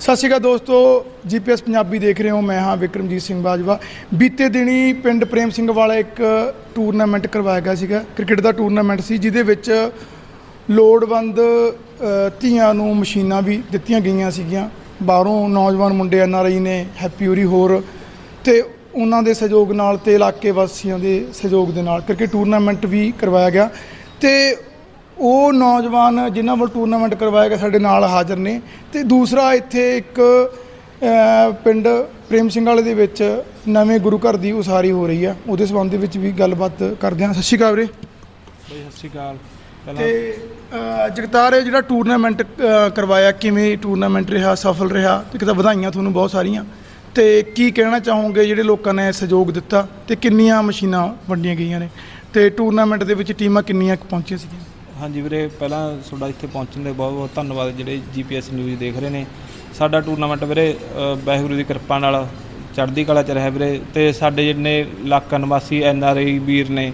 ਸਤਿ ਸ਼੍ਰੀ ਅਕਾਲ ਦੋਸਤੋ ਜੀਪੀਐਸ ਪੰਜਾਬੀ ਦੇਖ ਰਹੇ ਹੋ, ਮੈਂ ਹਾਂ ਵਿਕਰਮਜੀਤ ਸਿੰਘ ਬਾਜਵਾ। ਬੀਤੇ ਦਿਨੀ ਪਿੰਡ ਪ੍ਰੇਮ ਸਿੰਘ ਵਾਲਾ ਇੱਕ ਟੂਰਨਾਮੈਂਟ ਕਰਵਾਇਆ ਗਿਆ ਸੀਗਾ, ਕ੍ਰਿਕਟ ਦਾ ਟੂਰਨਾਮੈਂਟ ਸੀ, ਜਿਹਦੇ ਵਿੱਚ ਲੋੜਵੰਦ ਧੀਆਂ ਨੂੰ ਮਸ਼ੀਨਾਂ ਵੀ ਦਿੱਤੀਆਂ ਗਈਆਂ ਸੀਗੀਆਂ। ਬਾਹਰੋਂ ਨੌਜਵਾਨ ਮੁੰਡੇ ਐਨਆਰਆਈ ਨੇ ਹੈਪੀ ਉਰੀ ਹੋਰ, ਤੇ ਉਹਨਾਂ ਦੇ ਸਹਿਯੋਗ ਨਾਲ ਤੇ ਇਲਾਕੇ ਵਾਸੀਆਂ ਦੇ ਸਹਿਯੋਗ ਦੇ ਨਾਲ ਕ੍ਰਿਕਟ ਟੂਰਨਾਮੈਂਟ ਵੀ ਕਰਵਾਇਆ ਗਿਆ। ਤੇ ਉਹ ਨੌਜਵਾਨ ਜਿਨ੍ਹਾਂ ਵੱਲ ਟੂਰਨਾਮੈਂਟ ਕਰਵਾਇਆ ਗਿਆ ਸਾਡੇ ਨਾਲ ਹਾਜ਼ਰ ਨੇ ਤੇ ਦੂਸਰਾ ਇੱਥੇ ਇੱਕ ਪਿੰਡ ਪ੍ਰੇਮ ਸਿੰਘ ਵਾਲੇ ਦੇ ਵਿੱਚ ਨਵੇਂ ਗੁਰੂ ਘਰ ਦੀ ਉਸਾਰੀ ਹੋ ਰਹੀ ਆ। ਉਹਦੇ ਸੰਬੰਧ ਵਿੱਚ ਵੀ ਗੱਲਬਾਤ ਕਰਦੇ ਹਾਂ। ਸਤਿ ਸ਼੍ਰੀ ਅਕਾਲ ਵੀਰੇ। ਬਈ ਸਤਿ ਸ਼੍ਰੀ ਅਕਾਲ। ਤੇ ਜਗਤਾਰ ਇਹ ਜਿਹੜਾ ਟੂਰਨਾਮੈਂਟ ਕਰਵਾਇਆ ਕਿਵੇਂ ਟੂਰਨਾਮੈਂਟ ਰਿਹਾ ਸਫਲ ਰਿਹਾ ਤੇ ਕਿਤਾ ਵਧਾਈਆਂ ਤੁਹਾਨੂੰ ਬਹੁਤ ਸਾਰੀਆਂ। ਤੇ ਕੀ ਕਹਿਣਾ ਚਾਹੋਗੇ ਜਿਹੜੇ ਲੋਕਾਂ ਨੇ ਸਹਿਯੋਗ ਦਿੱਤਾ ਤੇ ਕਿੰਨੀਆਂ ਮਸ਼ੀਨਾਂ ਵੰਡੀਆਂ ਗਈਆਂ ਨੇ? ਤੇ ਟੂਰਨਾਮੈਂਟ ਦੇ ਵਿੱਚ ਟੀਮਾਂ ਕਿੰਨੀਆਂ ਕੁ ਪਹੁੰਚੀਆਂ ਸੀਗੀਆਂ? ਹਾਂਜੀ ਵੀਰੇ, ਪਹਿਲਾਂ ਤੁਹਾਡਾ ਇੱਥੇ ਪਹੁੰਚਣ ਦੇ ਬਹੁਤ ਬਹੁਤ ਧੰਨਵਾਦ, ਜਿਹੜੇ ਜੀਪੀਐਸ ਨਿਊਜ਼ ਦੇਖ ਰਹੇ ਨੇ। ਸਾਡਾ ਟੂਰਨਾਮੈਂਟ ਵੀਰੇ ਵਾਹਿਗੁਰੂ ਦੀ ਕਿਰਪਾ ਨਾਲ ਚੜ੍ਹਦੀ ਕਲਾ ਚ ਰਿਹਾ ਵੀਰੇ ਤੇ ਸਾਡੇ ਜਿੰਨੇ ਇਲਾਕਾ ਨਿਵਾਸੀ ਐਨ ਆਰ ਆਈ ਵੀਰ ਨੇ,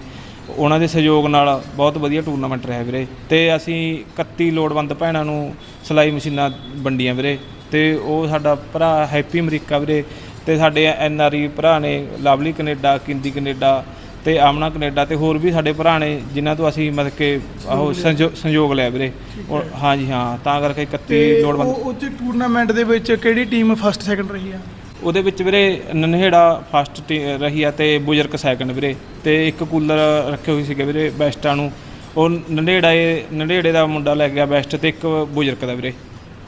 ਉਹਨਾਂ ਦੇ ਸਹਿਯੋਗ ਨਾਲ ਬਹੁਤ ਵਧੀਆ ਟੂਰਨਾਮੈਂਟ ਰਿਹਾ ਵੀਰੇ। ਤੇ ਅਸੀਂ 31 ਲੋੜਵੰਦ ਭੈਣਾਂ ਨੂੰ ਸਿਲਾਈ ਮਸ਼ੀਨਾਂ ਵੰਡੀਆਂ ਵੀਰੇ ਤੇ ਉਹ ਸਾਡਾ ਭਰਾ ਹੈਪੀ ਅਮਰੀਕਾ ਵੀਰੇ ਤੇ ਸਾਡੇ ਐਨ ਆਰ ਆਈ ਭਰਾ ਨੇ ਲਵਲੀ ਕੈਨੇਡਾ ਕਿੰਦੀ ਕੈਨੇਡਾ ਤੇ ਆਮਨਾ ਕੈਨੇਡਾ ਤੇ ਹੋਰ ਵੀ ਸਾਡੇ ਭਰਾ ਨੇ ਜਿਨ੍ਹਾਂ ਤੋਂ ਅਸੀਂ ਮਤਲਬ ਕਿ ਉਹ ਸੰਜੋ- ਸੰਯੋਗ ਲਿਆ ਵੀਰੇ। ਉਹ- ਹਾਂਜੀ ਹਾਂ ਤਾਂ ਕਰਕੇ 31 ਤੇ ਲੋੜਵੰਦ ਉਹ ਉਹ 'ਚ ਟੂਰਨਾਮੈਂਟ ਦੇ ਵਿੱਚ ਕਿਹੜੀ ਟੀਮ ਫਸਟ ਸੈਕੰਡ ਰਹੀ ਆ? ਉਹਦੇ ਵਿੱਚ ਵੀਰੇ ਨਨਹੇੜਾ ਫਸਟ ਰਹੀ ਆ ਤੇ ਬੁਜ਼ਰਕ ਸੈਕੰਡ ਵੀਰੇ ਤੇ ਇੱਕ ਕੂਲਰ ਰੱਖੇ ਹੋਏ ਸੀਗੇ ਵੀਰੇ ਬੈਸਟਾਂ ਨੂੰ। ਉਹ ਨਨਹੇੜਾ ਇਹ ਨਨਹੇੜੇ ਦਾ ਮੁੰਡਾ ਲੈ ਗਿਆ ਬੈਸਟ ਤੇ ਇੱਕ ਬੁਜ਼ਰਕ ਦਾ ਵੀਰੇ।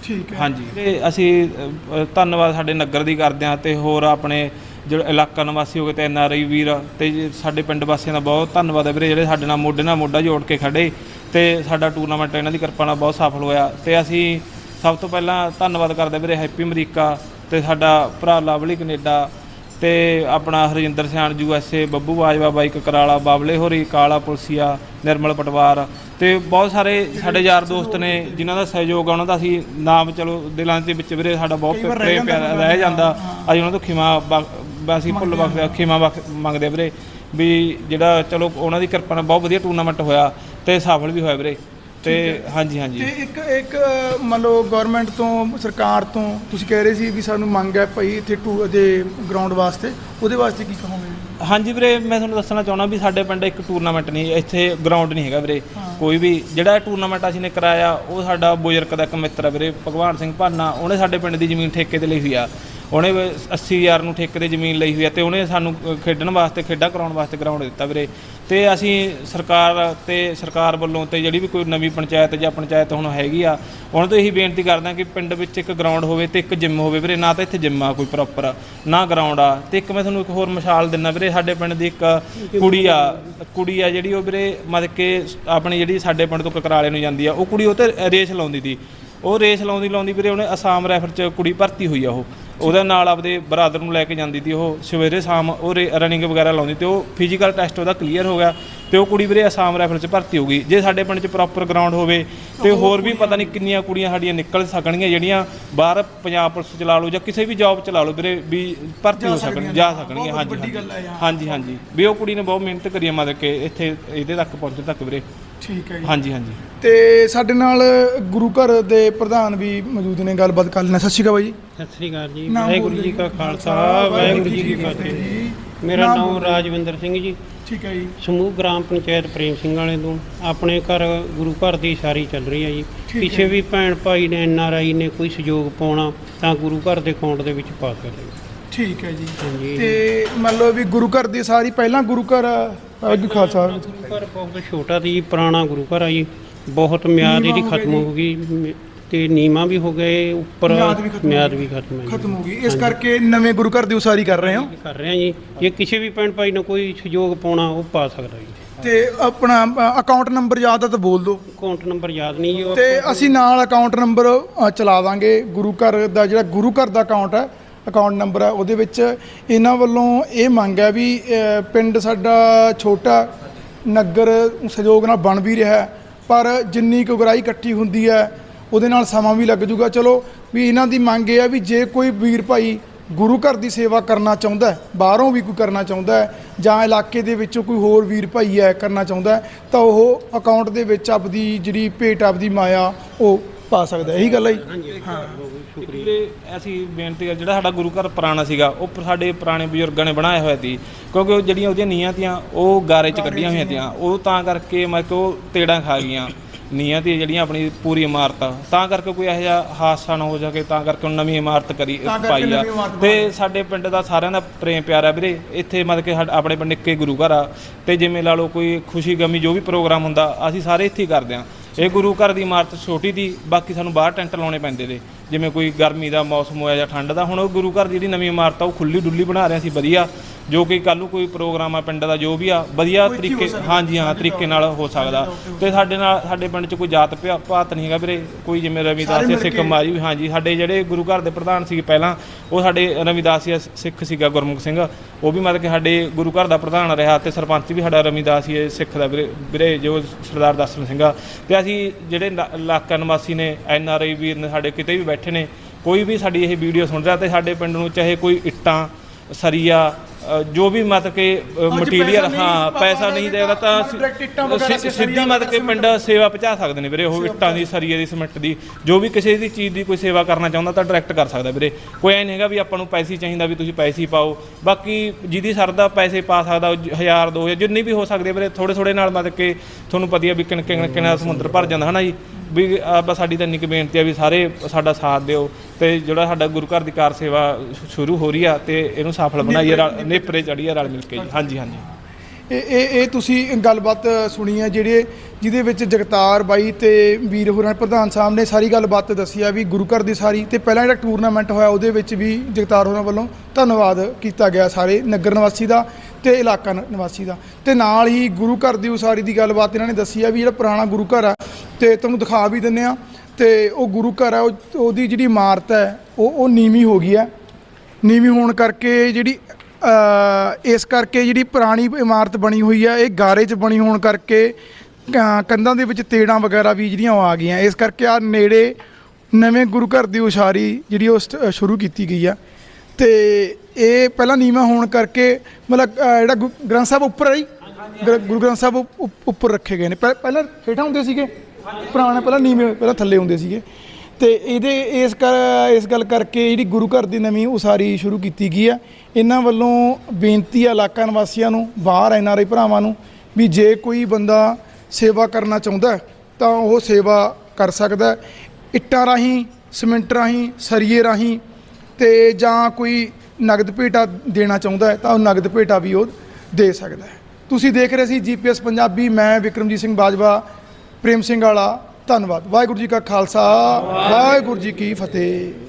ਠੀਕ ਹੈ। ਹਾਂਜੀ। ਤੇ ਅਸੀਂ ਅ, ਅ, ਧੰਨਵਾਦ ਸਾਡੇ ਨਗਰ ਦੀ ਕਰਦੇ ਹਾਂ ਤੇ ਹੋਰ ਆਪਣੇ ਜਿਹੜਾ ਇਲਾਕਾ ਨਿਵਾਸੀ ਹੋ ਗਏ ਤੇ ਐਨ ਆਰ ਆਈ ਵੀਰ ਤੇ ਜੇ ਸਾਡੇ ਪਿੰਡ ਵਾਸੀਆਂ ਦਾ ਬਹੁਤ ਧੰਨਵਾਦ ਹੈ ਵੀਰੇ, ਜਿਹੜੇ ਸਾਡੇ ਨਾਲ ਮੋਢੇ ਨਾਲ ਮੋਢਾ ਜੋੜ ਕੇ ਖੜੇ, ਤੇ ਸਾਡਾ ਟੂਰਨਾਮੈਂਟ ਇਹਨਾਂ ਦੀ ਕਿਰਪਾ ਨਾਲ ਬਹੁਤ ਸਫਲ ਹੋਇਆ। ਤੇ ਅਸੀਂ ਸਭ ਤੋਂ ਪਹਿਲਾਂ ਧੰਨਵਾਦ ਕਰਦੇ ਵੀਰੇ ਹੈਪੀ ਅਮਰੀਕਾ, ਤੇ ਸਾਡਾ ਭਰਾ ਲਵਲੀ ਕੈਨੇਡਾ, ਤੇ ਆਪਣਾ Harjinder Sian U S A Babbu Bajwa bike ਕਰਾਲਾ ਬਾਬਲੇ ਹੋਰੀ, ਕਾਲਾ ਪੁਲਸੀਆ, ਨਿਰਮਲ ਪਟਵਾਰ ਤੇ ਬਹੁਤ ਸਾਰੇ ਸਾਡੇ ਯਾਰ ਦੋਸਤ ਨੇ ਜਿਨ੍ਹਾਂ ਦਾ ਸਹਿਯੋਗ ਆ ਉਹਨਾਂ ਦਾ ਅਸੀਂ ਨਾਮ ਚਲੋ ਦਿਲਾਂ ਦੇ ਵਿੱਚ ਵੀਰੇ ਸਾਡਾ ਬਹੁਤ ਪ੍ਰੇਮ ਪਿਆਰ ਰਹਿ ਜਾਂਦਾ। ਅਸੀਂ ਉਹਨਾਂ ਤੋਂ ਖਿਮਾ ਅਸੀਂ ਭੁੱਲ ਬਖਸ਼ ਖਿਮਾ ਬਖ- ਮੰਗਦੇ ਵੀਰੇ ਵੀ ਜਿਹੜਾ ਚਲੋ ਉਹਨਾਂ ਦੀ ਕਿਰਪਾ ਨਾਲ ਬਹੁਤ ਵਧੀਆ ਟੂਰਨਾਮੈਂਟ ਹੋਇਆ ਤੇ ਸਫਲ ਵੀ ਹੋਇਆ ਵੀਰੇ। ਤੇ ਹਾਂਜੀ ਹਾਂਜੀ। ਤੇ ਇੱਕ ਇੱਕ ਮੰਨ ਲਓ ਗਵਰਨਮੈਂਟ ਤੋਂ ਸਰਕਾਰ ਤੋਂ ਤੁਸੀਂ ਕਹਿ ਰਹੇ ਸੀ ਵੀ ਸਾਨੂੰ ਮੰਗ ਹੈ ਭਾਈ ਇੱਥੇ ਟੂ ਦੇ ਗਰਾਊਂਡ ਵਾਸਤੇ। ਉਹਦੇ ਵਾਸਤੇ ਕੀ ਕਹੋਗੇ? ਹਾਂਜੀ ਵੀਰੇ ਮੈਂ ਤੁਹਾਨੂੰ ਦੱਸਣਾ ਚਾਹੁੰਦਾ ਵੀ ਸਾਡੇ ਪਿੰਡ ਇੱਕ ਟੂਰਨਾਮੈਂਟ ਨਹੀਂ ਇੱਥੇ ਗਰਾਊਂਡ ਨਹੀਂ ਹੈਗਾ ਵੀਰੇ। ਕੋਈ ਵੀ ਜਿਹੜਾ ਇਹ ਟੂਰਨਾਮੈਂਟ ਅਸੀਂ ਨੇ ਕਰਾਇਆ ਉਹ ਸਾਡਾ ਬੁਜ਼ਰਗ ਦਾ ਇੱਕ ਮਿੱਤਰ ਹੈ ਵੀਰੇ ਭਗਵਾਨ ਸਿੰਘ ਭਾਨਾ। ਉਹਨੇ ਸਾਡੇ ਪਿੰਡ ਦੀ ਜ਼ਮੀਨ ਠੇਕੇ ਤੇ ਲਈ ਹੋਈ ਆ। ਉਹਨੇ 80000 ਨੂੰ ਠੇਕੇ ਤੇ ਜ਼ਮੀਨ ਲਈ ਹੋਈ ਆ ਤੇ ਉਹਨੇ ਸਾਨੂੰ ਖੇਡਣ ਵਾਸਤੇ ਖੇਡਾਂ ਕਰਾਉਣ ਵਾਸਤੇ ਗਰਾਊਂਡ ਦਿੱਤਾ ਵੀਰੇ। ਤੇ ਅਸੀਂ ਸਰਕਾਰ ਤੇ ਸਰਕਾਰ ਵੱਲੋਂ ਤੇ ਜਿਹੜੀ ਵੀ ਕੋਈ ਨਵੀਂ ਪੰਚਾਇਤ ਜਾਂ ਪੰਚਾਇਤ ਹੁਣ ਹੈਗੀ ਆ, ਉਹਨਾਂ ਤੋਂ ਇਹੀ ਬੇਨਤੀ ਕਰਦਾ ਕਿ ਪਿੰਡ ਵਿੱਚ ਇੱਕ ਗਰਾਊਂਡ ਹੋਵੇ ਤੇ ਇੱਕ ਜਿੰਮ ਹੋਵੇ ਵੀਰੇ, ਨਾ ਤਾਂ ਇੱਥੇ ਜਿੰਮ ਆ ਕੋਈ ਪ੍ਰੋਪਰ ਨਾ ਗਰਾਊਂਡ ਆ। ਤੇ ਇੱਕ ਮੈਂ ਤੁਹਾਨੂੰ ਇੱਕ ਹੋਰ ਮਿਸਾਲ ਦਿੰਦਾ ਵੀਰੇ, ਸਾਡੇ ਪਿੰਡ ਦੀ ਇੱਕ ਕੁੜੀ ਆ ਕੁੜੀ ਆ ਜਿਹੜੀ ਉਹ ਵੀਰੇ ਮਤਲਬ ਕਿ ਆਪਣੀ ਜਿਹੜੀ ਸਾਡੇ ਪਿੰਡ ਤੋਂ ਕਕਰਾਲੇ ਨੂੰ ਜਾਂਦੀ ਆ, ਉਹ ਕੁੜੀ ਉਹ ਤੇ ਰੇਸ ਲਾਉਂਦੀ ਸੀ। ਉਹ ਰੇਸ ਲਾਉਂਦੀ ਲਾਉਂਦੀ ਵੀਰੇ ਉਹਨੇ ਅਸਾਮ ਰਾਈਫਲ 'ਚ ਕੁੜੀ ਭਰਤੀ ਹੋਈ ਆ ਉਹ। ਉਹਦੇ ਨਾਲ ਆਪਦੇ ਬਰਾਦਰ ਨੂੰ ਲੈ ਕੇ ਜਾਂਦੀ ਸੀ ਉਹ। ਸਵੇਰੇ ਸ਼ਾਮ ਉਹ ਰਨਿੰਗ ਵਗੈਰਾ ਲਾਉਂਦੀ ਤੇ। ਉਹ ਫਿਜ਼ੀਕਲ ਟੈਸਟ ਉਹਦਾ ਕਲੀਅਰ ਹੋ ਗਿਆ ਤੇ ਉਹ ਕੁੜੀ ਵੀਰੇ ਅਸਾਮ ਰਾਈਫਲ 'ਚ ਭਰਤੀ ਹੋ ਗਈ। ਜੇ ਸਾਡੇ ਪਿੰਡ 'ਚ ਪ੍ਰੋਪਰ ਗਰਾਊਂਡ ਹੋਵੇ ਤੇ ਹੋਰ ਵੀ ਪਤਾ ਨਹੀਂ ਕਿੰਨੀਆਂ ਕੁੜੀਆਂ ਸਾਡੀਆਂ ਨਿਕਲ ਸਕਣਗੀਆਂ ਜਿਹੜੀਆਂ ਬਾਹਰ ਪੰਜਾਬ ਪੁਲਿਸ ਚ ਲਾ ਲਓ ਜਾਂ ਕਿਸੇ ਵੀ ਜੌਬ ਚ ਲਾ ਲਓ ਵੀਰੇ ਵੀ ਭਰਤੀ ਹੋ ਸਕਣ ਜਾ ਸਕਣਗੀਆਂ। ਹਾਂਜੀ। ਹਾਂਜੀ ਹਾਂਜੀ। ਵੀ ਉਹ ਕੁੜੀ ਨੇ ਬਹੁਤ ਮਿਹਨਤ ਕਰੀ ਆ ਮਤਲਬ ਕਿ ਇੱਥੇ ਇਹਦੇ ਤੱਕ ਪਹੁੰਚਣ ਤੱਕ ਵੀਰੇ। ਠੀਕ ਹੈ ਜੀ। ਹਾਂਜੀ ਹਾਂਜੀ। ਤੇ ਸਾਡੇ ਨਾਲ ਗੁਰੂ ਘਰ ਦੇ ਪ੍ਰਧਾਨ ਵੀ ਮੌਜੂਦ ਨੇ ਗੱਲਬਾਤ ਕਰ ਲੈਣਾ ਸਤਿ ਸ਼੍ਰੀ ਅਕਾਲ ਬਾਈ ਜੀ। ਸਤਿ ਸ੍ਰੀ ਅਕਾਲ ਜੀ। ਨਾਮ ਵਾਹਿਗੁਰੂ ਜੀ। ਕਾ ਖਾਲਸਾ ਵਾਹਿਗੁਰੂ ਜੀ ਕੀ ਫਤਿਹ। ਮੇਰਾ ਨਾਮ। ਰਾਜਵਿੰਦਰ ਸਿੰਘ ਜੀ। ਠੀਕ ਹੈ ਜੀ। ਸਮੂਹ ਗ੍ਰਾਮ ਪੰਚਾਇਤ ਪ੍ਰੇਮ ਸਿੰਘ ਵਾਲੇ ਤੋਂ। ਆਪਣੇ ਘਰ ਗੁਰੂ ਘਰ ਦੀ ਸਾਰੀ ਚੱਲ ਰਹੀ ਹੈ ਜੀ। ਕਿਸੇ ਵੀ ਭੈਣ ਭਾਈ ਨੇ ਐਨ ਆਰ ਆਈ ਨੇ ਕੋਈ ਸਹਿਯੋਗ ਪਾਉਣਾ ਤਾਂ ਗੁਰੂ ਘਰ ਦੇ ਅਕਾਊਂਟ ਦੇ ਵਿੱਚ ਪਾ ਸਕਦੇ। ਠੀਕ ਹੈ ਜੀ। ਤੇ ਮੰਨ ਲਓ ਵੀ ਗੁਰੂ ਘਰ ਦੀ ਸਾਰੀ ਪਹਿਲਾਂ ਗੁਰੂ ਘਰ ਵਾਹਿਗੁਰੂ ਖਾਲਸਾ। ਗੁਰੂ ਘਰ ਬਹੁਤ ਛੋਟਾ ਸੀ ਪੁਰਾਣਾ ਗੁਰੂ ਘਰ ਆ ਜੀ। ਬਹੁਤ ਮਿਆਦ ਇਹਦੀ ਖਤਮ ਹੋ ਗਈ। ਤੇ ਨੀਮਾ ਵੀ ਹੋ ਗਏ ਉੱਪਰ ਮਿਆਦ ਵੀ ਖਤਮ ਹੋ ਖਤਮ ਹੈ ਗਈ। ਇਸ। ਕਰਕੇ ਨਵੇਂ ਗੁਰੂ ਘਰ ਦੀ ਉਸਾਰੀ ਕਰ ਰਹੇ ਹੋ? ਕਰ ਰਹੇ ਹਾਂ ਜੀ। ਜੇ ਕਿਸੇ ਵੀ ਭੈਣ ਭਾਈ ਨੇ ਕੋਈ ਸਹਿਯੋਗ ਪਾਉਣਾ ਉਹ ਪਾ ਸਕਦਾ ਜੀ। ਤੇ ਆਪਣਾ ਅਕਾਊਂਟ ਨੰਬਰ ਯਾਦ ਆ ਤਾਂ ਬੋਲ ਦਿਓ। ਅਕਾਊਂਟ ਨੰਬਰ ਯਾਦ ਨਹੀਂ ਜੀ ਤੇ ਅਸੀਂ ਨਾਲ ਅਕਾਊਂਟ ਨੰਬਰ ਚਲਾ ਦਾਂਗੇ। ਗੁਰੂ ਘਰ ਦਾ ਜਿਹੜਾ ਗੁਰੂ ਘਰ ਦਾ ਅਕਾਊਂਟ ਹੈ ਅਕਾਊਂਟ ਨੰਬਰ ਹੈ ਉਹਦੇ ਵਿੱਚ ਇਹਨਾਂ ਵੱਲੋਂ ਇਹ ਮੰਗ ਹੈ ਵੀ ਪਿੰਡ ਸਾਡਾ ਛੋਟਾ ਨਗਰ ਸਹਿਯੋਗ ਨਾਲ ਬਣ ਵੀ ਰਿਹਾ ਪਰ ਜਿੰਨੀ ਕੁ ਗਰਾਈ ਇਕੱਠੀ ਹੁੰਦੀ ਹੈ, ਉਹਦੇ ਨਾਲ ਸਮਾਂ ਵੀ ਲੱਗ ਜੂਗਾ। ਚਲੋ, ਵੀ ਇਹਨਾਂ ਦੀ ਮੰਗ ਇਹ ਹੈ ਵੀ ਜੇ ਕੋਈ ਵੀਰ ਭਾਈ ਗੁਰੂ ਘਰ ਦੀ ਸੇਵਾ ਕਰਨਾ ਚਾਹੁੰਦਾ ਬਾਹਰੋਂ ਵੀ ਕੋਈ ਕਰਨਾ ਚਾਹੁੰਦਾ ਜਾਂ ਇਲਾਕੇ ਦੇ ਵਿੱਚੋਂ ਕੋਈ ਹੋਰ ਵੀਰ ਭਾਈ ਹੈ ਕਰਨਾ ਚਾਹੁੰਦਾ ਤਾਂ ਉਹ ਅਕਾਊਂਟ ਦੇ ਵਿੱਚ ਆਪਦੀ ਜਿਹੜੀ ਭੇਟ, ਆਪਦੀ ਮਾਇਆ, ਉਹ ਪਾ ਸਕਦਾ ਇਹੀ ਗੱਲ ਹੈ ਜੀ। ਹਾਂ। ਸ਼ੁਕਰੀਆ। ਅਸੀਂ ਬੇਨਤੀ ਕਰ ਜਿਹੜਾ ਸਾਡਾ ਗੁਰੂ ਘਰ ਪੁਰਾਣਾ ਸੀਗਾ ਉਹ ਸਾਡੇ ਪੁਰਾਣੇ ਬਜ਼ੁਰਗਾਂ ਨੇ ਬਣਾਇਆ ਹੋਇਆ ਸੀ। ਕਿਉਂਕਿ ਉਹ ਜਿਹੜੀਆਂ ਉਹਦੀਆਂ ਨੀਆਂ ਤੀਆਂ ਉਹ ਗਾਰੇ 'ਚ ਕੱਢੀਆਂ ਹੋਈਆਂ ਤੀਆਂ। ਉਹ ਤਾਂ ਕਰਕੇ ਮੈਂ ਕਿ ਉਹ ਤੇੜਾਂ ਖਾ ਗਈਆਂ। ਨੀਆਂ ਤੇ ਜਿਹੜੀਆਂ ਆਪਣੀ ਪੂਰੀ ਇਮਾਰਤ। ਆ, ਤਾਂ ਕਰਕੇ ਕੋਈ ਇਹੋ ਜਿਹਾ ਹਾਦਸਾ ਨਾ ਹੋ ਜਾਵੇ ਤਾਂ ਕਰਕੇ ਉਹ ਨਵੀਂ ਇਮਾਰਤ ਕਰੀ ਪਾਈ ਆ। ਤੇ ਸਾਡੇ ਪਿੰਡ ਦਾ ਸਾਰਿਆਂ ਦਾ ਪ੍ਰੇਮ ਪਿਆਰ ਆ ਵੀਰੇ। ਇੱਥੇ ਮਤਲਬ ਕਿ ਆਪਣੇ ਪਿੰਡ ਇੱਕੇ ਗੁਰੂ ਘਰ ਆ। ਤੇ ਜਿਵੇਂ ਲਾ ਲਓ ਕੋਈ ਖੁਸ਼ੀ ਗਮੀ ਜੋ ਵੀ ਪ੍ਰੋਗਰਾਮ ਹੁੰਦਾ ਅਸੀਂ ਸਾਰੇ ਇੱਥੇ ਹੀ ਕਰਦੇ ਆ। ਇਹ ਗੁਰੂ ਘਰ ਦੀ ਇਮਾਰਤ ਛੋਟੀ ਦੀ ਬਾਕੀ ਸਾਨੂੰ ਬਾਹਰ ਟੈਂਟ ਲਾਉਣੇ ਪੈਂਦੇ ਨੇ। ਜਿਵੇਂ ਕੋਈ ਗਰਮੀ ਦਾ ਮੌਸਮ ਹੋਇਆ ਜਾਂ ਠੰਡ ਦਾ ਹੁਣ ਉਹ ਗੁਰੂ ਘਰ ਦੀ ਜਿਹੜੀ ਨਵੀਂ ਇਮਾਰਤ ਆ ਉਹ ਖੁੱਲੀ ਡੁੱਲੀ ਬਣਾ ਰਹੇ ਸੀ ਵਧੀਆ। ਜੋ ਕਿ ਕੱਲ ਨੂੰ ਕੋਈ ਪ੍ਰੋਗਰਾਮ ਆ ਪਿੰਡ ਦਾ ਜੋ ਵੀ ਆ ਵਧੀਆ ਤਰੀਕੇ ਹਾਂਜੀ ਹਾਂ ਤਰੀਕੇ ਨਾਲ ਹੋ ਸਕਦਾ। ਤੇ ਸਾਡੇ ਨਾਲ ਸਾਡੇ ਪਿੰਡ 'ਚ ਕੋਈ ਜਾਤ ਭਾਤ ਨਹੀਂ ਹੈਗਾ ਵੀਰੇ। ਕੋਈ ਜਿਵੇਂ ਰਵਿਦਾਸ ਸਿੱਖ। ਮਾਜੀ ਵੀ ਹਾਂਜੀ ਸਾਡੇ ਜਿਹੜੇ ਗੁਰੂ ਘਰ ਦੇ ਪ੍ਰਧਾਨ ਸੀ ਪਹਿਲਾਂ ਉਹ ਸਾਡੇ ਰਵਿਦਾਸੀਆ ਸਿੱਖ ਸੀਗਾ ਗੁਰਮੁਖ ਸਿੰਘ। ਉਹ ਵੀ ਮਤਲਬ ਕਿ ਸਾਡੇ ਗੁਰੂ ਘਰ ਦਾ ਪ੍ਰਧਾਨ ਰਿਹਾ ਤੇ ਸਰਪੰਚ ਵੀ ਸਾਡਾ ਰਵਿਦਾਸੀਆ ਸਿੱਖ ਦਾ ਵੀਰੇ ਵੀਰੇ ਜੋ ਸਰਦਾਰ ਦਰਸ਼ਨ ਸਿੰਘ ਆ। ਤੇ ਅਸੀਂ ਜਿਹੜੇ ਇਲਾ- ਇਲਾਕਾ ਨਿਵਾਸੀ ਨੇ ਐਨ ਆਰ ਆਈ ਵੀਰ ਨੇ ਸਾਡੇ ਕਿਤੇ ਵੀ ਬੈਠੇ ਨੇ, ਕੋਈ ਵੀ ਸਾਡੀ ਇਹ ਵੀਡੀਓ ਸੁਣ ਰਿਹਾ ਤੇ ਸਾਡੇ ਪਿੰਡ ਨੂੰ ਚਾਹੇ ਕੋਈ ਇੱਟਾਂ, ਸਰੀਆ ਅ, ਜੋ ਵੀ ਮਤਲਬ ਕਿ ਮਟੀਰੀਅਲ ਨਹੀਂ ਹਾਂ ਪੈਸਾ ਨਹੀਂ ਦੇ ਦੇਗਾ ਤਾਂ direct ਇੱਟਾਂ ਵਗੈਰਾ ਸਿ- ਤੇ ਸਿੱਧੀ ਸਰੀਆ ਮਤਲਬ ਕਿ ਪਿੰਡ ਸੇਵਾ ਪਹੁੰਚਾ ਸਕਦੇ ਨੇ ਵੀਰੇ ਉਹ ਇੱਟਾਂ ਦੀ ਸਰੀਏ ਦੀ ਸਿਮੈਂਟ ਦੀ। ਜੋ ਵੀ ਕਿਸੇ ਦੀ ਚੀਜ਼ ਦੀ ਕੋਈ ਸੇਵਾ ਕਰਨਾ ਚਾਹੁੰਦਾ ਤਾਂ ਡਾਇਰੈਕਟ ਕਰ ਸਕਦਾ ਵੀਰੇ। ਕੋਈ ਐ ਨਹੀਂ ਹੈਗਾ ਵੀ ਆਪਾਂ ਨੂੰ ਪੈਸੇ ਹੀ ਚਾਹੀਦਾ ਵੀ ਤੁਸੀਂ ਪੈਸੇ ਹੀ ਪਾਓ। ਬਾਕੀ ਜਿਹਦੀ ਸਰਦਾ ਪੈਸੇ ਪਾ ਸਕਦਾ 1000 2000 ਜਿੰਨੀ ਵੀ ਹੋ ਸਕਦੇ ਵੀਰੇ ਥੋੜੇ ਥੋੜੇ ਨਾਲ ਮਤਲਬ ਕਿ ਤੁਹਾਨੂੰ ਪਤਾ ਹੀ ਆ ਵੀ ਕਿਣ ਕਿਣ ਕਿੰਨਾ ਸਮੁੰਦਰ ਭਰ ਜਾਂਦਾ ਹਨਾ ਜੀ। ਵੀ ਆਪਾਂ ਸਾਡੀ ਤਾਂ ਇੰਨੀ ਕੁ ਬੇਨਤੀ ਆ ਵੀ ਸਾਰੇ ਸਾਡਾ ਸਾਥ ਦਿਓ। ਤੇ ਜਿਹੜਾ ਸਾਡਾ ਗੁਰੂ ਘਰ ਦੀ ਕਾਰ ਸੇਵਾ ਸ਼ੁਰੂ ਹੋ ਰਹੀ ਆ ਤੇ ਇਹਨੂੰ ਸਫਲ ਬਣਾਈਏ ਰਲ- ਨੇਪਰੇ ਚੜੀਏ ਰਲ ਮਿਲ ਕੇ ਜੀ। ਹਾਂਜੀ ਹਾਂਜੀ। ਇਹ ਇਹ ਇਹ ਤੁਸੀਂ ਗੱਲਬਾਤ ਸੁਣੀ ਹੈ ਜਿਹੜੇ ਜਿਹਦੇ ਵਿੱਚ ਜਗਤਾਰ ਬਾਈ ਤੇ ਵੀਰ ਹੋਰਾਂ, ਪ੍ਰਧਾਨ ਸਾਹਿਬ ਨੇ ਸਾਰੀ ਗੱਲਬਾਤ ਦੱਸੀ ਆ ਵੀ ਗੁਰੂ ਘਰ ਦੀ ਸਾਰੀ ਤੇ ਪਹਿਲਾਂ ਜਿਹੜਾ ਟੂਰਨਾਮੈਂਟ ਹੋਇਆ ਉਹਦੇ ਵਿੱਚ ਵੀ ਜਗਤਾਰ ਹੋਰਾਂ ਵੱਲੋਂ ਧੰਨਵਾਦ ਕੀਤਾ ਗਿਆ ਸਾਰੇ ਨਗਰ ਨਿਵਾਸੀ ਦਾ ਤੇ ਇਲਾਕਾ ਨ- ਨਿਵਾਸੀ ਦਾ। ਤੇ ਨਾਲ ਹੀ ਗੁਰੂ ਘਰ ਦੀ ਉਸਾਰੀ ਦੀ ਗੱਲਬਾਤ ਇਹਨਾਂ ਨੇ ਦੱਸੀ ਆ ਵੀ ਜਿਹੜਾ ਪੁਰਾਣਾ ਗੁਰੂ ਘਰ ਆ ਤੇ ਤੁਹਾਨੂੰ ਦਿਖਾ ਵੀ ਦਿੰਨੇ ਆ। ਤੇ ਉਹ ਗੁਰੂ ਘਰ ਆ ਉਹ- ਉਹਦੀ ਜਿਹੜੀ ਇਮਾਰਤ ਹੈ ਉਹ ਉਹ ਨੀਵੀਂ ਹੋ ਗਈ ਹੈ। ਨੀਵੀਂ ਹੋਣ ਕਰਕੇ ਜਿਹੜੀ ਅ, ਇਸ ਕਰਕੇ ਜਿਹੜੀ ਪੁਰਾਣੀ ਇਮਾਰਤ ਬਣੀ ਹੋਈ ਹੈ ਇਹ ਗਾਰੇ 'ਚ ਬਣੀ ਹੋਣ ਕਰਕੇ ਕ- ਕੰਧਾਂ ਦੇ ਵਿੱਚ ਤੇੜਾਂ ਵਗੈਰਾ ਵੀ ਜਿਹੜੀਆਂ ਉਹ ਆ ਗਈਆਂ। ਇਸ ਕਰਕੇ ਆ ਨੇੜੇ ਨਵੇਂ ਗੁਰੂ ਘਰ ਦੀ ਉਸਾਰੀ ਜਿਹੜੀ ਉਹ ਸਟ- ਸ਼ੁਰੂ ਕੀਤੀ ਗਈ ਆ। ਤੇ ਇਹ ਪਹਿਲਾਂ ਨੀਵਾਂ ਹੋਣ ਕਰਕੇ ਮਤਲਬ ਅ, ਜਿਹੜਾ ਗੁ- ਗ੍ਰੰਥ ਸਾਹਿਬ ਉੱਪਰ ਆਈ ਗੁਰੂ ਗ੍ਰੰਥ ਸਾਹਿਬ ਉਪ- ਉਪ- ਉੱਪਰ ਰੱਖੇ ਗਏ ਨੇ। ਪਹਿ- ਪਹਿਲਾਂ ਹੇਠਾਂ ਹੁੰਦੇ ਸੀਗੇ? ਪੁਰਾਣੇ ਪਹਿਲਾਂ ਨੀਵੇਂ ਪਹਿਲਾਂ ਥੱਲੇ ਹੁੰਦੇ ਸੀਗੇ। ਤੇ ਇਹਦੇ ਇਸ ਕਰ ਇਸ ਗੱਲ ਕਰਕੇ ਜਿਹੜੀ ਗੁਰੂ ਘਰ ਦੀ ਨਵੀਂ ਉਸਾਰੀ ਸ਼ੁਰੂ ਕੀਤੀ ਗਈ ਆ। ਇਹਨਾਂ ਵੱਲੋਂ ਬੇਨਤੀ ਆ ਇਲਾਕਾ ਨਿਵਾਸੀਆਂ ਨੂੰ, ਬਾਹਰ ਐਨ ਆਰ ਆਈ ਭਰਾਵਾਂ ਨੂੰ ਵੀ ਜੇ ਕੋਈ ਬੰਦਾ ਸੇਵਾ ਕਰਨਾ ਚਾਹੁੰਦਾ ਤਾਂ ਉਹ ਸੇਵਾ ਕਰ ਸਕਦਾ ਇੱਟਾਂ ਰਾਹੀਂ, ਸਿਮੈਂਟ ਰਾਹੀਂ, ਸਰੀਏ ਰਾਹੀਂ ਤੇ ਜਾਂ ਕੋਈ ਨਗਦ ਭੇਟਾ ਦੇਣਾ ਚਾਹੁੰਦਾ ਤਾਂ ਉਹ ਨਗਦ ਭੇਟਾ ਵੀ ਉਹ ਦੇ ਸਕਦਾ ਤੁਸੀਂ ਦੇਖ ਰਹੇ ਸੀ ਜੀਪੀਐਸ ਪੰਜਾਬੀ, ਮੈਂ ਵਿਕਰਮਜੀਤ ਸਿੰਘ ਬਾਜਵਾ ਪ੍ਰੇਮ ਸਿੰਘ ਵਾਲਾ ਧੰਨਵਾਦ। ਵਾਹਿਗੁਰੂ ਜੀ ਕਾ ਖਾਲਸਾ ਵਾਹਿਗੁਰੂ ਜੀ ਕੀ ਫਤਿਹ।